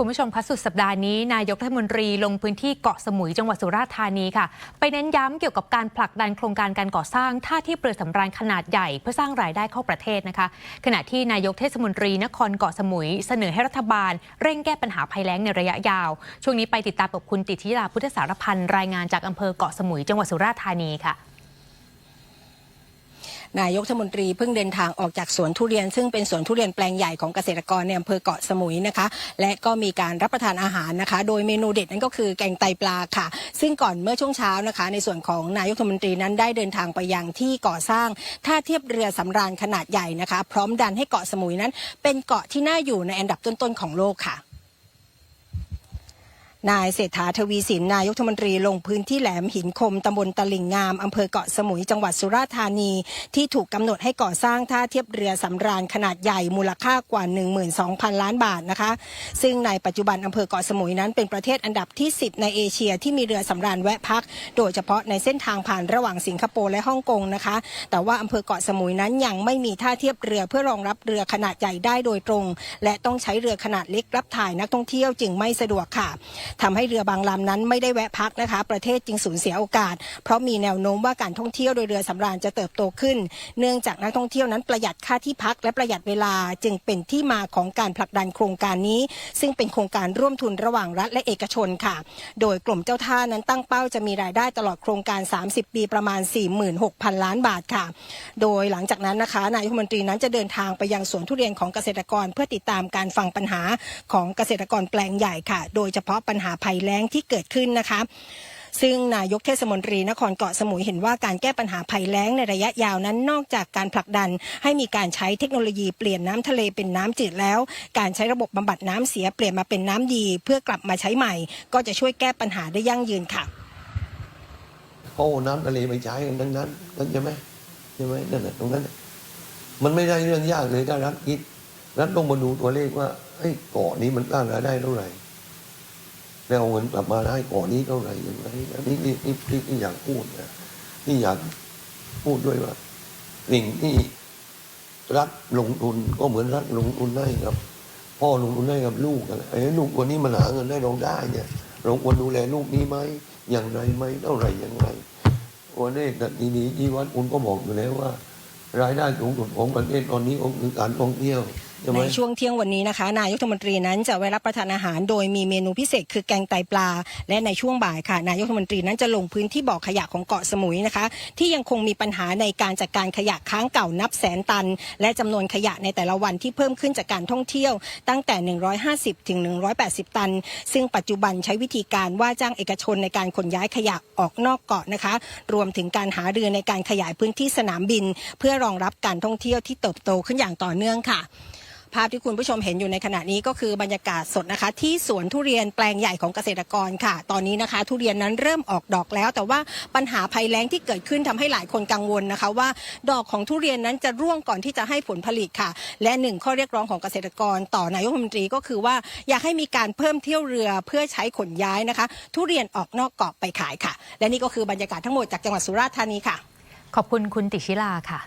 คุณผู้ชมคะสุดสัปดาห์นี้นายกรัฐมนตรีลงพื้นที่เกาะสมุยจังหวัดสุราษฎร์ธานีค่ะ ไปเน้นย้ำเกี่ยวกับการผลักดันโครงการการก่อสร้างท่าที่เปลือยสำราญขนาดใหญ่เพื่อสร้างรายได้เข้าประเทศนะคะ ขณะที่นายกเทศมนตรีนครเกาะสมุย เสนอให้รัฐบาล เร่งแก้ปัญหาภัยแล้งในระยะยาว ช่วงนี้ไปติดตามกับคุณติทิลาพุทธสารพันธ์รายงานจากอำเภอเกาะสมุยจังหวัดสุราษฎร์ธานีค่ะ นายกรัฐมนตรีเพิ่งเดินทางออกจากสวนทุเรียน ซึ่งเป็นสวนทุเรียนแปลงใหญ่ของเกษตรกรในอำเภอเกาะสมุยนะคะและก็มีการรับประทานอาหารนะคะ โดยเมนูเด็ดนั่นก็คือแกงไตปลาค่ะ ซึ่งก่อนเมื่อช่วงเช้านะคะ ในส่วนของนายกรัฐมนตรีนั้นได้เดินทางไปยังที่ก่อสร้างท่าเทียบเรือสำราญขนาดใหญ่นะคะ พร้อมดันให้เกาะสมุยนั้น เป็นเกาะที่น่าอยู่ในอันดับต้นๆของโลกค่ะ นายเศรษฐาทวีสินนายกรัฐมนตรีลงพื้นที่แหลมหินคมตำบลตลิ่งงามอำเภอเกาะสมุยจังหวัดสุราษฎร์ธานี ที่ถูกกำหนดให้ก่อสร้างท่าเทียบเรือสำราญขนาดใหญ่มูลค่ากว่า 12,000 ล้านบาทนะคะ ซึ่งในปัจจุบันอำเภอเกาะสมุยนั้นเป็นประเทศอันดับที่ 10 ในเอเชียที่มีเรือสำราญแวะพัก โดยเฉพาะในเส้นทางผ่านระหว่างสิงคโปร์และฮ่องกงนะคะ แต่ว่าอำเภอเกาะสมุยนั้นยังไม่มีท่าเทียบเรือเพื่อรองรับเรือขนาดใหญ่ได้โดยตรง และต้องใช้เรือขนาดเล็กรับถ่ายนักท่องเที่ยวจึงไม่สะดวกค่ะทำให้เรือบางลำนั้นไม่ได้แวะพักนะคะ ประเทศจึงสูญเสียโอกาส เพราะมีแนวโน้มว่าการท่องเที่ยวโดยเรือสำราญจะเติบโตขึ้น เนื่องจากนักท่องเที่ยวนั้นประหยัดค่าที่พักและประหยัดเวลาจึงเป็นที่มาของการผลักดันโครงการนี้ ซึ่งเป็นโครงการร่วมทุนระหว่างรัฐและเอกชนค่ะ โดยกลุ่มเจ้าท่านั้นตั้งเป้าจะมีรายได้ตลอดโครงการ 30 ปีประมาณ 46,000 ล้านบาทค่ะ โดยหลังจากนั้นนะคะนายกรัฐมนตรีนั้นจะเดินทางไปยังสวนทุเรียนของเกษตรกร เพื่อติดตามการฟังปัญหาของเกษตรกรแปลงใหญ่ค่ะ โดยเฉพาะปัญญหาภัยแล้งที่เกิดขึ้นนะคะ ซึ่งนายกเทศมนตรีนครเกาะสมุยเห็นว่าการแก้ปัญหาภัยแล้งในระยะยาวนั้นนอกจากการผลักดัน ให้มีการใช้เทคโนโลยีเปลี่ยนน้ำทะเลเป็นน้ำจืดแล้ว การใช้ระบบบำบัดน้ำเสียเปลี่ยนมาเป็นน้ำดี เพื่อกลับมาใช้ใหม่ ก็จะช่วยแก้ปัญหาได้ยั่งยืนค่ะเพราะว่น้ำทะเลไปใช้กันทั้งนั้นนั่นใช่ไหมใช่ไหมนั่นแหละตรงนั้น มันไม่ได้เรื่องยากเลยถ้ารัฐคิดรัฐต้องมาดูตัวเลขว่าไอ้เกาะนี้มันสร้างรายได้เท่าไหร่ แล้วเอาเงินกลับมาได้กาะนี้เท่าไหร่อย่างไรอันนี้นี่นี่นี่นี่อยากพูดนะนี่อยากพูดด้วยว่า สิ่งที่รัฐลงทุนก็เหมือนรัฐลงทุนให้กับ พ่อลงทุนให้กับลูกอะไรไอ้ลูกคนนี้มันหาเงินได้เราได้เนี่ยเราควรดูแลลูกนี้ไหมอย่างไรไหมเท่าไหร่อย่างไรวันนี้ดัชนีชีวัดคุณก็บอกอยู่แล้วว่า รายได้สูงสุดของประเทศตอนนี้ก็คือการท่องเที่ยว ใช่ไหมในช่วงเที่ยงวันนี้นะคะ นายกรัฐมนตรีนั้นจะไว้รับประทานอาหารโดยมีเมนูพิเศษคือแกงไตปลา และในช่วงบ่ายค่ะ นายกรัฐมนตรีนั้นจะลงพื้นที่บ่อขยะของเกาะสมุยนะคะ ที่ยังคงมีปัญหาในการจัดการขยะค้างเก่านับแสนตัน และจำนวนขยะในแต่ละวันที่เพิ่มขึ้นจากการท่องเที่ยว ตั้งแต่ 150 ถึง 180 ตัน ซึ่งปัจจุบันใช้วิธีการว่าจ้างเอกชนในการขนย้ายขยะออกนอกเกาะนะคะ รวมถึงการหาเรือในการขยายพื้นที่สนามบิน เพื่อรองรับการท่องเที่ยวที่เติบโตขึ้นอย่างต่อเนื่องค่ะ ภาพที่คุณผู้ชมเห็นอยู่ในขณะนี้ก็คือบรรยากาศสดนะคะ ที่สวนทุเรียนแปลงใหญ่ของเกษตรกรค่ะ ตอนนี้นะคะ ทุเรียนนั้นเริ่มออกดอกแล้ว แต่ว่าปัญหาภัยแล้งที่เกิดขึ้นทำให้หลายคนกังวลนะคะ ว่าดอกของทุเรียนนั้นจะร่วงก่อนที่จะให้ผลผลิตค่ะ และหนึ่งข้อเรียกร้องของเกษตรกร ต่อนายกรัฐมนตรีก็คือว่าอยากให้มีการเพิ่มเที่ยวเรือเพื่อใช้ขนย้ายนะคะ ทุเรียนออกนอกเกาะไปขายค่ะ และนี่ก็คือบรรยากาศทั้งหมดจากจังหวัดสุราษฎร์ธานีค่ะ ขอบคุณคุณติชิลาค่ะ